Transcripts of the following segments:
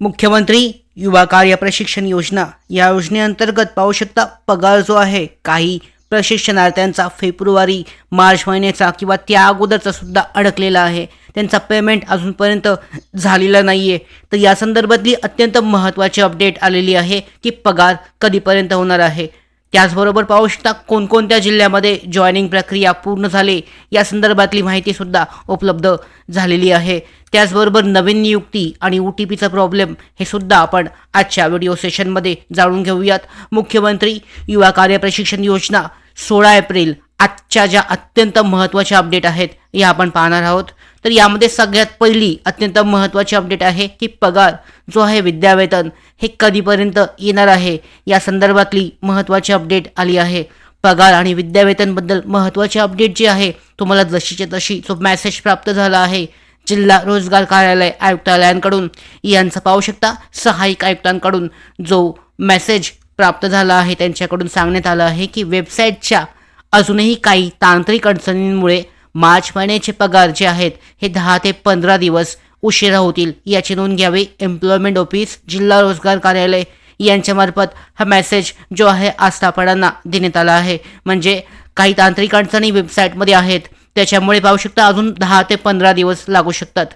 मुख्यमंत्री युवा कार्य प्रशिक्षण योजना या योजनेअंतर्गत पाहू शकता पगार जो आहे काही प्रशिक्षणार्थ्यांचा फेब्रुवारी मार्च महिन्याचा किंवा त्या अगोदरचा सुद्धा अडकलेला आहे. त्यांचा पेमेंट अजूनपर्यंत झालेला नाही आहे तर या संदर्भातली अत्यंत महत्त्वाची अपडेट आलेली आहे की पगार कधीपर्यंत होणार आहे. त्याचबरोबर पाहू शकता कोणकोणत्या जिल्ह्यामध्ये जॉईनिंग प्रक्रिया पूर्ण झाली. या संदर्भातली माहितीसुद्धा उपलब्ध झालेली आहे. त्याचबरोबर नवीन नियुक्ती आणि ओ टी पीचा प्रॉब्लेम हे सुद्धा आपण आजच्या व्हिडिओ सेशनमध्ये जाणून घेऊयात. मुख्यमंत्री युवा कार्य प्रशिक्षण योजना सोळा एप्रिल आजच्या ज्या अत्यंत महत्त्वाच्या अपडेट आहेत या आपण पाहणार आहोत. तर यामध्ये सगळ्यात पहिली अत्यंत महत्त्वाची अपडेट आहे की पगार जो आहे विद्यावेतन हे कधीपर्यंत येणार आहे? या संदर्भातली महत्त्वाची अपडेट आली आहे. पगार आणि विद्यावेतनबद्दल महत्त्वाची अपडेट जी आहे तुम्हाला जशीच्या तशी जो मेसेज प्राप्त झाला आहे जिल्हा रोजगार कार्यालय आयुक्तालयांकडून यांचं पाहू शकता. सहाय्यक आयुक्तांकडून जो मेसेज प्राप्त झाला आहे त्यांच्याकडून सांगण्यात आलं आहे की वेबसाईटच्या अजूनही काही तांत्रिक अडचणींमुळे मार्च महिन्याचे पगार जे आहेत हे दहा ते पंधरा दिवस उशिरा होतील. याची नोंद घ्यावी. एम्प्लॉयमेंट ऑफिस जिल्हा रोजगार कार्यालय यांच्यामार्फत हा मेसेज जो आहे आस्थापनांना देण्यात आला आहे. म्हणजे काही तांत्रिक अडचणी वेबसाईटमध्ये आहेत. त्याच्यामुळे पाहू शकता अजून दहा ते पंधरा दिवस लागू शकतात.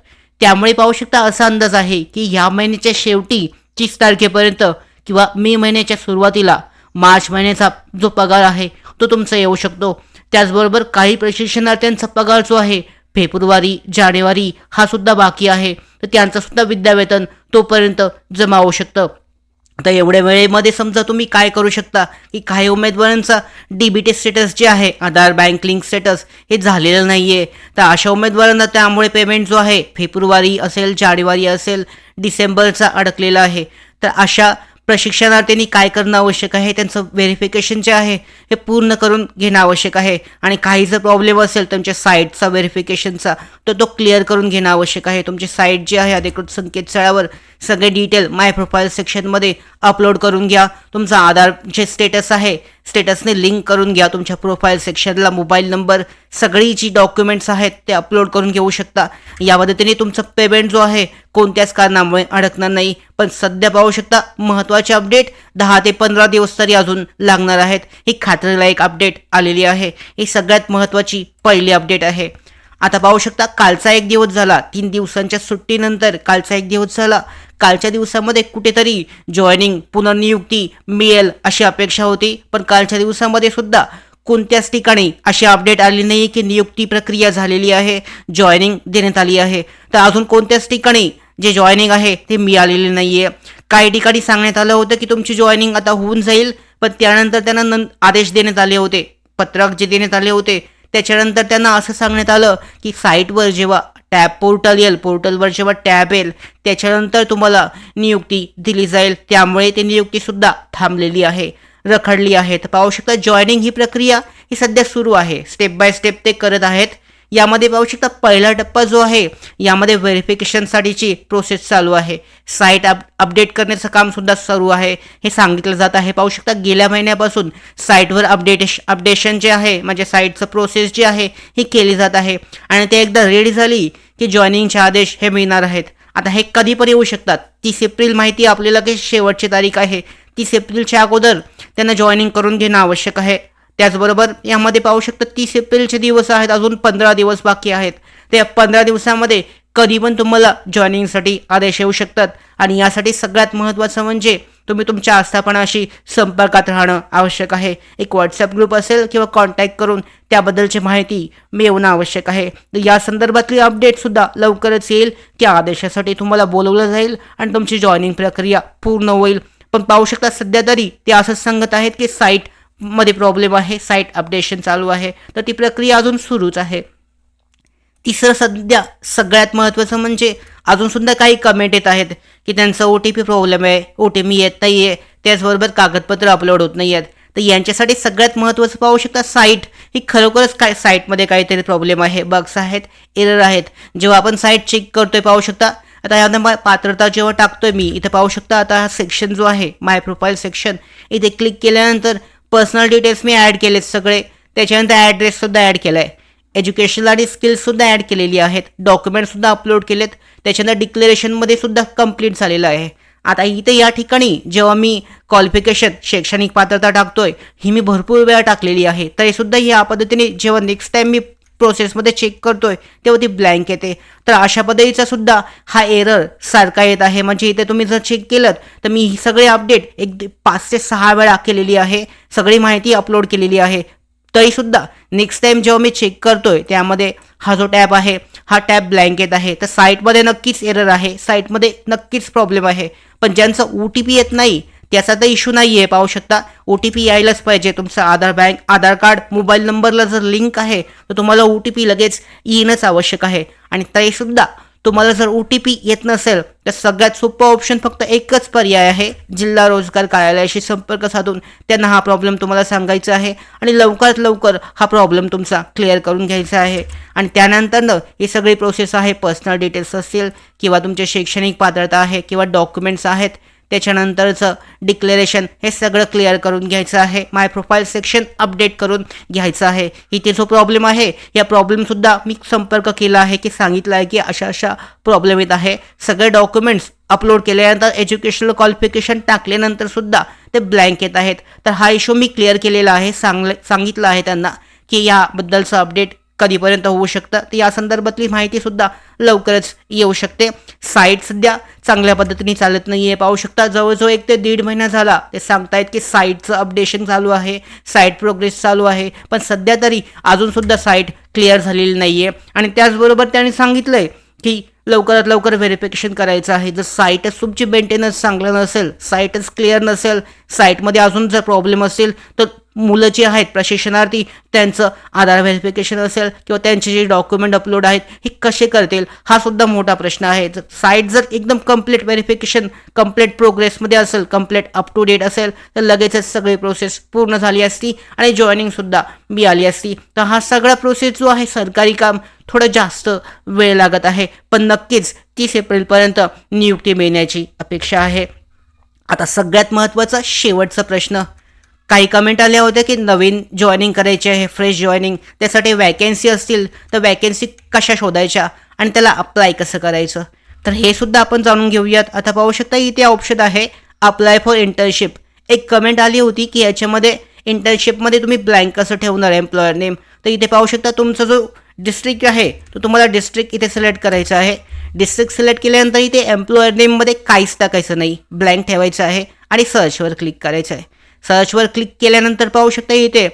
त्यामुळे पाहू शकता असा अंदाज आहे की ह्या महिन्याच्या शेवटी तीस तारखेपर्यंत किंवा मे महिन्याच्या सुरुवातीला मार्च महिन्याचा जो पगार आहे तो तुमचा येऊ शकतो. त्याचबरोबर काही प्रशिक्षणार्थ्यांचा पगार जो आहे फेब्रुवारी जानेवारी हा सुद्धा बाकी आहे. तर त्यांचं सुद्धा विद्यावेतन तोपर्यंत जमा होऊ शकतं. तर एवढ्या वेळेमध्ये समजा तुम्ही काय करू शकता की काही उमेदवारांचा डी बी टी स्टेटस जे आहे आधार बँक लिंक स्टेटस हे झालेलं नाही आहे तर अशा उमेदवारांना त्यामुळे पेमेंट जो आहे फेब्रुवारी असेल जानेवारी असेल डिसेंबरचा अडकलेला आहे. तर अशा प्रशिक्षणार्थींनी काय करणं आवश्यक आहे त्यांचं व्हेरिफिकेशन जे आहे हे पूर्ण करून घेणं आवश्यक आहे. आणि काही जर प्रॉब्लेम असेल तुमच्या साईटचा व्हेरिफिकेशनचा तर तो क्लिअर करून घेणं आवश्यक आहे. तुमची साईट जी आहे अधिकृत संकेतस्थळावर सगळे डिटेल माय प्रोफाईल सेक्शनमध्ये अपलोड करून घ्या. तुमचा आधार जे स्टेटस आहे स्टेटसने लिंक करून घ्या तुमच्या प्रोफाईल सेक्शनला मोबाईल नंबर सगळी जी डॉक्युमेंट्स आहेत ते अपलोड करून घेऊ शकता. या मदतीने तुमचं पेमेंट जो आहे कोणत्याच कारणामुळे अडकणार नाही. पण सध्या पाहू शकता महत्त्वाचे अपडेट दहा ते पंधरा दिवस तरी अजून लागणार आहेत. ही खात्रीलायक अपडेट आलेली आहे. ही सगळ्यात महत्त्वाची पहिली अपडेट आहे. आता पाहू शकता कालचा एक दिवस झाला. तीन दिवसांच्या सुट्टीनंतर कालचा एक दिवस झाला. कालच्या दिवसामध्ये कुठेतरी जॉईनिंग पुनर्नियुक्ती मिळेल अशी अपेक्षा होती. पण कालच्या दिवसामध्ये सुद्धा कोणत्याच ठिकाणी अशी अपडेट आली नाही की नियुक्ती प्रक्रिया झालेली आहे जॉईनिंग देण्यात आली आहे. तर अजून कोणत्याच ठिकाणी जे जॉईनिंग आहे ते मिळालेले नाही आहे काही ठिकाणी सांगण्यात आलं होतं की तुमची जॉईनिंग आता होऊन जाईल पण त्यानंतर त्यांना नं आदेश देण्यात आले होते. पत्रक जे देण्यात आले होते त्याच्यानंतर त्यांना असं सांगण्यात आलं की साईटवर जेव्हा टॅब पोर्टल येईल. पोर्टलवर जेव्हा टॅब येईल त्याच्यानंतर तुम्हाला नियुक्ती दिली जाईल. त्यामुळे ती नियुक्तीसुद्धा थांबलेली आहे रखडली आहे. तर पाहू शकता जॉईनिंग ही प्रक्रिया ही सध्या सुरू आहे. स्टेप बाय स्टेप ते करत आहेत. यामध्ये पाहू शकता पहिला टप्पा जो आहे यामध्ये व्हेरिफिकेशनसाठीची प्रोसेस चालू आहे. साईट अप अपडेट करण्याचं काम सुद्धा सुरू आहे. हे सांगितलं जात आहे. पाहू शकता गेल्या महिन्यापासून साईटवर अपडेटेश अपडेशन जे आहे म्हणजे साईटचं प्रोसेस जी आहे ही केली जात आहे. आणि ते एकदा रेडी झाली की जॉईनिंगचे आदेश हे मिळणार आहेत. आता हे कधी पण येऊ शकतात. तीस एप्रिल माहिती आपल्याला की शेवटची तारीख आहे. तीस एप्रिलच्या अगोदर त्यांना जॉईनिंग करून घेणं आवश्यक आहे. त्याचबरोबर यामध्ये पाहू शकता तीस एप्रिलचे दिवस आहेत अजून पंधरा दिवस बाकी आहेत. त्या पंधरा दिवसामध्ये कधी पण तुम्हाला जॉईनिंगसाठी आदेश येऊ शकतात. आणि यासाठी सगळ्यात महत्त्वाचं म्हणजे तुम्ही तुमच्या आस्थापनाशी संपर्कात राहणं आवश्यक आहे. एक व्हॉट्सअप ग्रुप असेल किंवा कॉन्टॅक्ट करून त्याबद्दलची माहिती मिळवणं आवश्यक आहे. तर या संदर्भातली अपडेटसुद्धा लवकरच येईल. त्या आदेशासाठी तुम्हाला बोलवलं जाईल आणि तुमची जॉईनिंग प्रक्रिया पूर्ण होईल. पण पाहू शकता सध्या तरी ते असं सांगत आहेत की साईट मध्ये प्रॉब्लेम आहे साईट अपडेशन चालू आहे. तर ती प्रक्रिया अजून सुरूच आहे. तिसरं सध्या सगळ्यात महत्त्वाचं म्हणजे अजूनसुद्धा काही कमेंट येत आहेत की त्यांचा ओ टी पी प्रॉब्लेम आहे ओ टी पी येत नाही आहे त्याचबरोबर कागदपत्र अपलोड होत नाही आहेत तर यांच्यासाठी सगळ्यात महत्त्वाचं पाहू शकता साईट ही खरोखरच काय साईटमध्ये काहीतरी प्रॉब्लेम आहे. बग्स आहेत एरर आहेत. जेव्हा आपण साईट चेक करतोय पाहू शकता. आता यामध्ये पात्रता जेव्हा टाकतोय मी इथं पाहू शकता आता हा सेक्शन जो आहे माय प्रोफाईल सेक्शन इथे क्लिक केल्यानंतर पर्सनल डिटेल्स मी ॲड केलेत सगळे. त्याच्यानंतर ॲड्रेससुद्धा ॲड केला आहे एज्युकेशनल आणि स्किल्ससुद्धा ॲड केलेली आहेत. डॉक्युमेंटसुद्धा अपलोड केलेत. त्याच्यानंतर डिक्लेरेशनमध्ये सुद्धा कंप्लीट झालेलं आहे. आता इथे या ठिकाणी जेव्हा मी क्वालिफिकेशन शैक्षणिक पात्रता टाकतोय ही मी भरपूर वेळा टाकलेली आहे. तरीसुद्धा या पद्धतीने जेव्हा नेक्स्ट टाईम मी प्रोसेसमध्ये चेक करतोय तेव्हा ती ब्लँक येते. तर अशा पद्धतीचा सुद्धा हा एरर सारखा येत आहे. म्हणजे इथे तुम्ही जर चेक केलं तर मी ही सगळी अपडेट एक पाच ते सहा वेळा केलेली आहे. सगळी माहिती अपलोड केलेली आहे. तरीसुद्धा नेक्स्ट टाईम जेव्हा मी चेक करतोय त्यामध्ये हा जो टॅब आहे हा टॅब ब्लँक येत आहे. तर साईटमध्ये नक्कीच एरर आहे. साईटमध्ये नक्कीच प्रॉब्लेम आहे. पण ज्यांचं ओ टी पी येत नाही त्याचा तर इश्यू नाही आहे पाहू शकता ओ टी पी यायलाच पाहिजे. तुमचं Aadhaar bank Aadhaar card mobile नंबरला जर लिंक आहे तर तुम्हाला ओ टी पी लगेच येणंच आवश्यक आहे. आणि तरीसुद्धा तुम्हाला जर ओ टी पी येत नसेल तर सगळ्यात सोपं ऑप्शन फक्त एकच पर्याय आहे. जिल्हा रोजगार कार्यालयाशी संपर्क साधून त्यांना हा प्रॉब्लेम तुम्हाला सांगायचा आहे. आणि लवकरात लवकर हा प्रॉब्लेम तुमचा क्लिअर करून घ्यायचा आहे. आणि त्यानंतरनं ही सगळी प्रोसेस आहे. पर्सनल डिटेल्स असतील किंवा तुमचे शैक्षणिक पात्रता आहे किंवा डॉक्युमेंट्स आहेत त्याच्यानंतरचं डिक्लेरेशन हे सगळं क्लिअर करून घ्यायचं आहे. माय प्रोफाईल सेक्शन अपडेट करून घ्यायचं आहे. इथे जो प्रॉब्लेम आहे या प्रॉब्लेमसुद्धा मी संपर्क केला आहे की सांगितलं आहे की अशा अशा प्रॉब्लेम येत आहे. सगळे डॉक्युमेंट्स अपलोड केल्यानंतर एज्युकेशनल क्वालिफिकेशन टाकल्यानंतर सुद्धा ते ब्लँक येत आहेत. तर हा इश्यू मी क्लिअर केलेला आहे सांगले सांगितलं आहे त्यांना की याबद्दलचं अपडेट कधीपर्यंत होऊ शकतं? तर या संदर्भातली माहितीसुद्धा लवकरच येऊ शकते. साईट सध्या चांगल्या पद्धतीने चालत नाही आहे पाहू शकता जवळजवळ एक ते दीड महिना झाला. ते सांगतायत की साईटचं अपडेशन चालू आहे. साईट प्रोग्रेस चालू आहे. पण सध्या तरी अजूनसुद्धा साईट क्लिअर झालेली नाही आहे आणि त्याचबरोबर त्यांनी सांगितलं आहे की लवकरात लवकर व्हेरिफिकेशन करायचं आहे. जर साईटच तुमची मेंटेनन्स चांगलं नसेल साईटच क्लिअर नसेल साईटमध्ये अजून जर प्रॉब्लेम असेल तर मुलं जी आहेत प्रशिक्षणार्थी त्यांचं आधार व्हेरिफिकेशन असेल किंवा त्यांचे जे डॉक्युमेंट अपलोड आहेत हे कसे करतील? हा सुद्धा मोठा प्रश्न आहे. जर साईट जर एकदम कंप्लीट व्हेरिफिकेशन कंप्लीट प्रोग्रेसमध्ये असेल कंप्लीट अप टू डेट असेल तर लगेचच सगळी प्रोसेस पूर्ण झाली असती आणि जॉईनिंगसुद्धा मी आली असती. तर हा सगळा प्रोसेस जो आहे सरकारी काम थोडं जास्त वेळ लागत आहे. पण नक्कीच तीस एप्रिलपर्यंत नियुक्ती मिळण्याची अपेक्षा आहे. आता सगळ्यात महत्त्वाचा शेवटचा प्रश्न. काही कमेंट आल्या होत्या की नवीन जॉईनिंग करायचे आहे फ्रेश जॉईनिंग त्यासाठी वॅकेन्सी असतील तर वॅकेन्सी कशा शोधायच्या आणि त्याला अप्लाय कसं करायचं? तर हे सुद्धा आपण जाणून घेऊयात. आता पाहू शकता इथे ऑप्शन आहे अप्लाय फॉर इंटर्नशिप एक कमेंट आली होती की याच्यामध्ये इंटर्नशिपमध्ये तुम्ही ब्लँक कसं ठेवणार एम्प्लॉयर नेम तर इथे पाहू शकता तुमचा जो डिस्ट्रिक्ट आहे तो तुम्हाला डिस्ट्रिक्ट इथे सिलेक्ट करायचा आहे. डिस्ट्रिक्ट सिलेक्ट केल्यानंतर इथे एम्प्लॉयर नेममध्ये काहीच टाकायचं नाही. ब्लँक ठेवायचं आहे आणि सर्चवर क्लिक करायचं आहे. सर्चवर क्लिक केल्यानंतर पाहू शकता इथे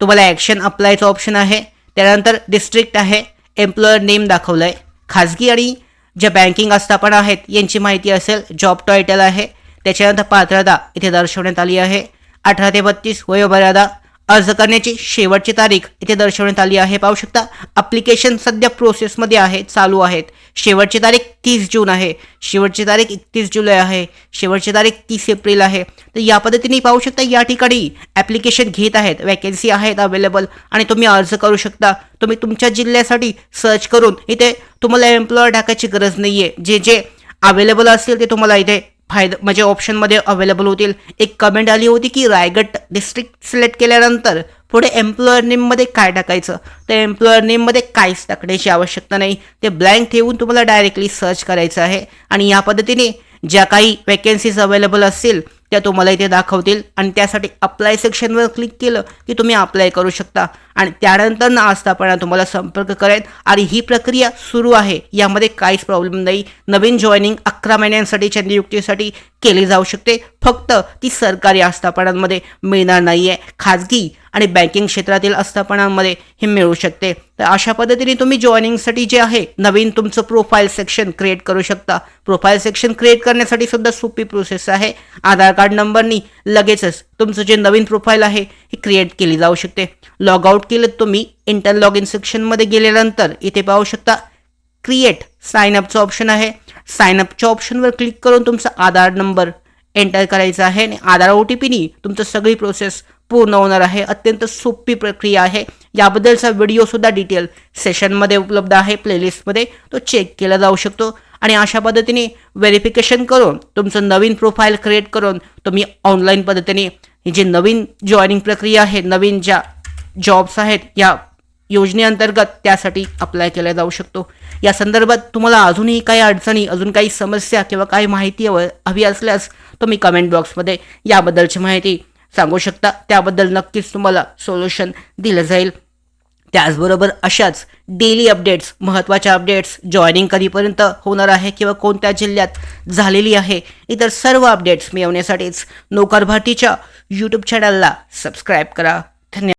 तुम्हाला ॲक्शन अप्लायचं ऑप्शन आहे. त्यानंतर डिस्ट्रिक्ट आहे. एम्प्लॉयर नेम दाखवलं आहे खाजगी आणि ज्या बँकिंग आस्थापना आहेत यांची माहिती असेल जॉब टायटल आहे. त्याच्यानंतर पात्रता इथे दर्शवण्यात आली आहे. अठरा ते बत्तीस वयोमर्यादा अर्ज करण्याची शेवटची तारीख इथे दर्शवण्यात आली आहे. पाहू शकता अप्लिकेशन सध्या प्रोसेसमध्ये आहे चालू आहेत. शेवटची तारीख तीस जून आहे. शेवटची तारीख एकतीस जुलै आहे. शेवटची तारीख तीस एप्रिल आहे. तर या पद्धतीने पाहू शकता या ठिकाणी ॲप्लिकेशन घेत आहेत वॅकेन्सी आहेत अवेलेबल आणि तुम्ही अर्ज करू शकता. तुम्ही तुमच्या जिल्ह्यासाठी सर्च करून इथे तुम्हाला एम्प्लॉयर टाकायची गरज नाही आहे जे जे अवेलेबल असतील ते तुम्हाला इथे फायदा म्हणजे ऑप्शनमध्ये अवेलेबल होतील. एक कमेंट आली होती की रायगड डिस्ट्रिक्ट सिलेक्ट केल्यानंतर पुढे एम्प्लॉयर नेममध्ये काय टाकायचं? तर एम्प्लॉयर नेममध्ये काहीच टाकण्याची आवश्यकता नाही. ते ब्लँक ठेवून तुम्हाला डायरेक्टली सर्च करायचं आहे. आणि या पद्धतीने ज्या काही वॅकेन्सीज अवेलेबल असतील त्या तुम्हाला इथे दाखवतील. आणि त्यासाठी अप्लाय सेक्शनवर क्लिक केलं की तुम्ही अप्लाय करू शकता. आणि त्यानंतर ना आस्थापना तुम्हाला संपर्क करेल. आणि ही प्रक्रिया सुरू आहे. यामध्ये काहीच प्रॉब्लेम नाही. नवीन जॉईनिंग अकरा महिन्यांसाठीच्या नियुक्तीसाठी केली जाऊ शकते. फक्त ती सरकारी आस्थापनांमध्ये मिळणार नाही आहे खाजगी आणि बँकिंग क्षेत्रातील आस्थापनांमध्ये हे मिळू शकते. तर अशा पद्धतीने तुम्ही जॉईनिंगसाठी जे आहे नवीन तुमचं प्रोफाईल सेक्शन क्रिएट करू शकता. प्रोफाईल सेक्शन क्रिएट करण्यासाठी सुद्धा सोपी प्रोसेस आहे. आधार कार्ड नंबरनी लगेचच तुमचं जे नवीन प्रोफाईल आहे हे क्रिएट केली जाऊ शकते. लॉग आउट केलं तुम्ही इंटर लॉग इन सेक्शनमध्ये गेल्यानंतर इथे पाहू शकता क्रिएट साइन अपचं ऑप्शन आहे. साइन अपच्या ऑप्शनवर क्लिक करून तुमचा आधार नंबर एंटर करायचा आहे आणि आधार ओ टी पीनी तुमचं सगळी प्रोसेस पूर्ण होणार आहे. अत्यंत सोपी प्रक्रिया आहे. याबद्दलचा व्हिडिओसुद्धा डिटेल सेशनमध्ये उपलब्ध आहे. प्लेलिस्टमध्ये तो चेक केला जाऊ शकतो. आणि अशा पद्धतीने व्हेरिफिकेशन करून तुमचं नवीन प्रोफाईल क्रिएट करून तुम्ही ऑनलाईन पद्धतीने जी नवीन जॉईनिंग प्रक्रिया आहे नवीन ज्या जॉब्स आहेत या योजनेअंतर्गत त्यासाठी अप्लाय केला जाऊ शकतो. या संदर्भात तुम्हाला अजूनही काही अडचणी अजून काही समस्या किंवा काही माहिती हवी असल्यास तुम्ही कमेंट बॉक्समध्ये याबद्दलची माहिती सांगू शकता. त्याबद्दल नक्कीच तुम्हाला सोल्युशन दिलं जाईल. त्याचबरोबर अशाच डेली अपडेट्स महत्त्वाच्या अपडेट्स जॉईनिंग कधीपर्यंत होणार आहे किंवा कोणत्या जिल्ह्यात झालेली आहे इतर सर्व अपडेट्स मिळवण्यासाठीच नोकरभातीच्या यूट्यूब चॅनलला सबस्क्राईब करा. धन्यवाद.